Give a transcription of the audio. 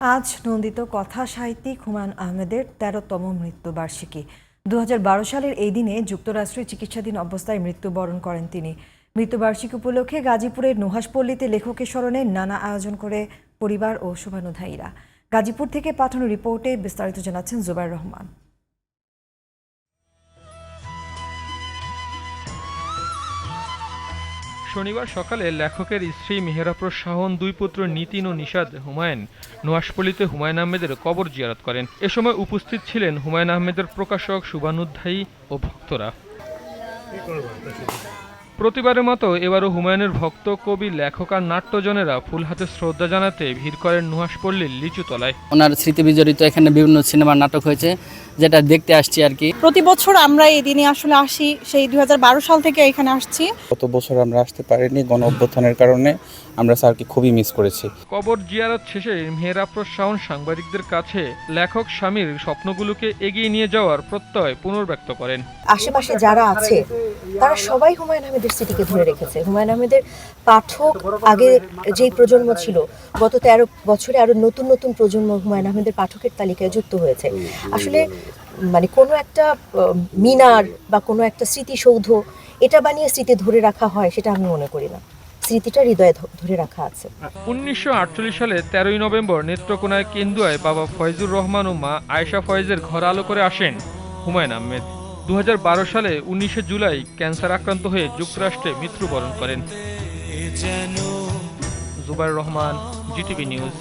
আজ নন্দিত কথা সাহিত্যিক হুমায়ুন আহমেদের তেরোতম মৃত্যুবার্ষিকী। দু হাজার বারো সালের এই দিনে যুক্তরাষ্ট্রে চিকিৎসাধীন অবস্থায় মৃত্যুবরণ করেন তিনি। মৃত্যুবার্ষিকী উপলক্ষে গাজীপুরের নুহাসপল্লীতে লেখকের স্মরণে নানা আয়োজন করে পরিবার ও শুভানুধায়ীরা। গাজীপুর থেকে পাঠানো রিপোর্টে বিস্তারিত জানাচ্ছেন জুবাইর রহমান। শনিবার সকালে লেখকের স্ত্রী মেহেরাপ্রর শাহন, দুই পুত্র নীতিন ও নিষাদ হুমায়ুন নোয়াশপল্লীতে হুমায়ুন আহমেদের কবর জিয়ারত করেন। এ সময় উপস্থিত ছিলেন হুমায়ুন আহমেদের প্রকাশক শুভানুধ্যায়ী ও ভক্তরা। প্রতিবারের মতো এবারও হুমায়ুনের ভক্ত কবি লেখক আর নাট্যজনেরা ফুল হাতে শ্রদ্ধা জানাতে ভিড় করেন নুহাস নুহাসপল্লীর লিচুতলায়। ওনার স্মৃতি বিজড়িত এখানে বিভিন্ন সিনেমার নাটক হয়েছে যেটা দেখতে আসছি আর কি। প্রতি বছর আমরা এই দিনে আসলে আসি সেই দুই হাজার বারো সাল থেকে এখানে আসছি। গত বছর আমরা আসতে পারিনি গণ অভ্যুত্থানের কারণে। আমরা স্যারকে খুবই মিস করেছি। কবর জিয়ারত শেষে মেহেরাপ্রর শাহন সাংবাদিকদের কাছে লেখক স্বামীর স্বপ্নগুলোকে এগিয়ে নিয়ে যাওয়ার প্রত্যয় পুনর্ব্যক্ত করেন। আশেপাশে যারা আছে তারা সবাই হুমায়ুন আহমেদের স্মৃতিকে ধরে রেখেছে। হুমায়ুন আহমেদের পাঠক আগে যেই প্রজন্ম ছিল গত তেরো বছরে আরও নতুন নতুন প্রজন্ম হুমায়ুন আহমেদের পাঠকের তালিকায় যুক্ত হয়েছে। আসলে মানে কোনো একটা মিনার বা কোনো একটা স্মৃতিসৌধ এটা বানিয়ে স্মৃতি ধরে রাখা হয় সেটা আমি মনে করি না। স্মৃতিটা হৃদয়ে ধরে রাখা আছে। উনিশশো সালে তেরোই নভেম্বর নেত্রকোনায় কেন্দুয়ায় বাবা ফয়জুর রহমান ও মা আয়েশা ফয়েজের ঘর আলো করে আসেন হুমায়ুন আহমেদ। দু হাজার বারো সালে উনিশে জুলাই ক্যান্সার আক্রান্ত হয়ে যুক্তরাষ্ট্রে মৃত্যুবরণ করেন। Zubair Rahman GTV news.